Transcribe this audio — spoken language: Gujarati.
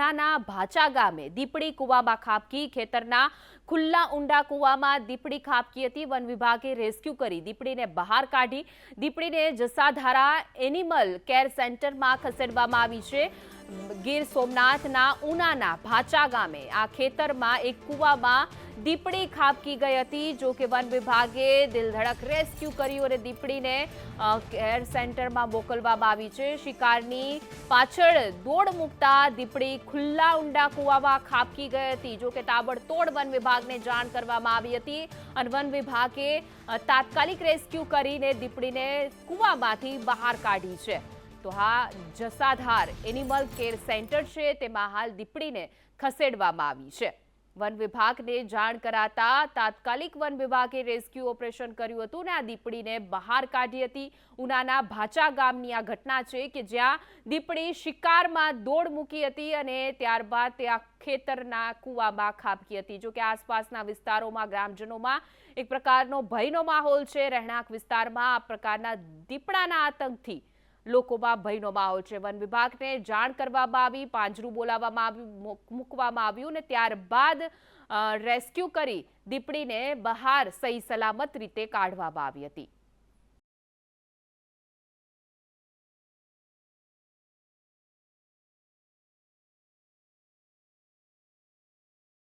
ઉનાના ભાચા ગામે દીપડી કૂવામાં ખાબકી, ખેતરના ખુલ્લા ઊંડા કૂવામાં દીપડી ખાબકી હતી. વન વિભાગે રેસ્ક્યુ કરી દીપડીને બહાર કાઢી દીપડીને જસાધારા એનિમલ કેર સેન્ટરમાં ખસેડવામાં આવી છે. ગીર સોમનાથના ઉનાના ભાચા ગામે આ ખેતરમાં એક કૂવામાં દીપડી ખાબકી ગઈ હતી. જો કે વન વિભાગે દિલધડક રેસ્ક્યુ કર્યું અને દીપડીને કેર સેન્ટરમાં મોકલવામાં આવી છે. શિકારની પાછળ દોડ મૂકતા દીપડી ખુલ્લા ઊંડા કૂવામાં ખાબકી ગઈ હતી. જો કે તાબડતોડ વન વિભાગને જાણ કરવામાં આવી હતી અને વન વિભાગે તાત્કાલિક રેસ્ક્યુ કરીને દીપડીને કૂવામાંથી બહાર કાઢી છે. તો હા, જસાધાર એનિમલ કેર સેન્ટર છે. તેમાં હાલ દીપડીને ખસેડવામાં આવી છે. વન વિભાગને જાણ કરાતા તાત્કાલિક વન વિભાગે રેસ્ક્યુ ઓપરેશન કર્યું હતું અને આ દીપડીને બહાર કાઢી હતી. ઉનાના ભાચા ગામની આ ઘટના છે કે જ્યાં દીપડી શિકારમાં દોડ મૂકી હતી અને ત્યારબાદ તે આ ખેતરના કૂવામાં ખાબકી હતી. જો કે આસપાસના વિસ્તારોમાં, ગ્રામજનોમાં એક પ્રકારનો ભયનો માહોલ છે. રહેણાંક વિસ્તારમાં આ પ્રકારના દીપડાના આતંકથી લોકોમાં ભયનો માહોલ છે. વન વિભાગને જાણ કરવામાં આવી, પાંજરું બોલાવવામાં આવ્યું મૂક- મૂકવામાં આવ્યું ને ત્યારબાદ રેસ્ક્યુ કરી દીપડીને બહાર સહી સલામત રીતે કાઢવામાં આવી હતી.